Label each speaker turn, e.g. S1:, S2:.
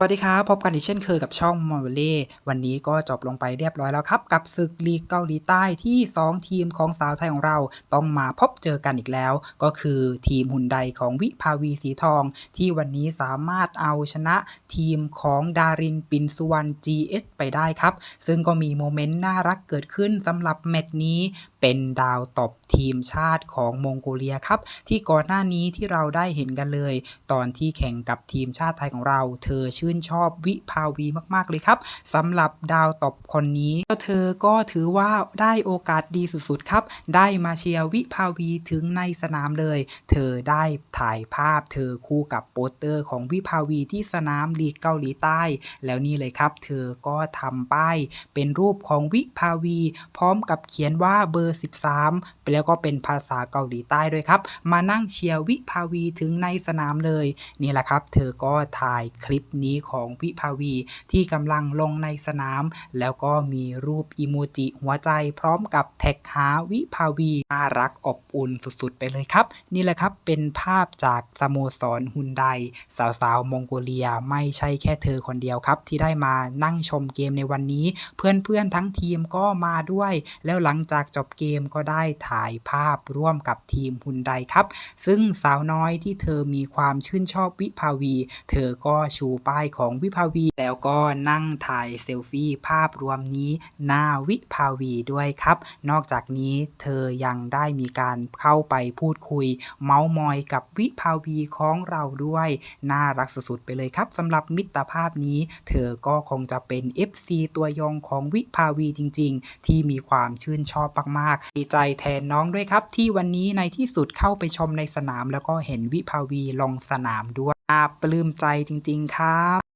S1: สวัสดีครับ พบกันอีกเช่นเคยกับช่องมอ v เล่วันนี้ก็จบลงไปเรียบร้อยแล้วครับ กับศึกลีกเกาหลีใต้ที่ 2 ทีมของสาวไทยของเราต้องมาพบเจอกันอีกแล้ว ก็คือทีมหุ่นใดของวิภาวีสีทอง ที่วันนี้สามารถเอาชนะทีมของดารินปินสุวรรณ GS ไปได้ครับ ซึ่งก็มีโมเมนต์น่ารักเกิดขึ้นสำหรับแมตช์นี้เป็นดาวตบทีมชาติของมองโกเลียครับ ที่ก่อนหน้านี้ที่เราได้เห็นกันเลย ตอนที่แข่งกับทีมชาติไทยของเรา เธอชื่อนชอบวิภาวีมาก ๆ เลยครับสำหรับดาวตบคนนี้เธอก็ถือว่าได้โอกาสดีสุด ๆ ครับ ได้มาเชียร์วิภาวีถึงในสนามเลย เธอได้ถ่ายภาพเธอคู่กับโปสเตอร์ของวิภาวีที่สนามลีกเกาหลีใต้ แล้วนี่เลยครับ เธอก็ทำป้ายเป็นรูปของวิภาวี พร้อมกับเขียนว่าเบอร์ 13 แล้วก็เป็นภาษาเกาหลีใต้ด้วยครับ มานั่งเชียร์วิภาวีถึงในสนามเลย นี่แหละครับ เธอก็ถ่ายคลิปนี้ของวิภาวี ที่กำลังลงในสนาม แล้วก็มีรูปอีโมจิหัวใจพร้อมกับแท็กหาวิภาวีน่ารักอบอุ่นสุดๆ ไปเลยครับ นี่แหละครับเป็นภาพจากสโมสรฮุนไดสาวๆมองโกเลียไม่ใช่แค่เธอคนเดียวครับ ที่ได้มานั่งชมเกมในวันนี้ เพื่อนๆทั้งทีมก็มาด้วย แล้วหลังจากจบเกมก็ได้ถ่ายภาพร่วมกับทีมฮุนไดครับ ซึ่งสาวน้อยที่เธอมีความชื่นชอบวิภาวี เธอก็ชูป้ายของวิภาวี แล้วก็นั่งถ่ายเซลฟี่ภาพรวมนี้หน้าวิภาวีด้วยครับ นอกจากนี้เธอยังได้มีการเข้าไปพูดคุย เมาส์มอยกับวิภาวีของเราด้วย น่ารักสุดๆไปเลยครับสำหรับมิตรภาพนี้ เธอก็คงจะเป็น FC ตัวยงของวิภาวีจริง ๆ ที่มีความชื่นชอบมากๆดีใจแทนน้องด้วยครับ ที่วันนี้ในที่สุดเข้าไปชมในสนาม แล้วก็เห็นวิภาวีลงสนามด้วย อาปลื้มใจจริง ๆ ครับ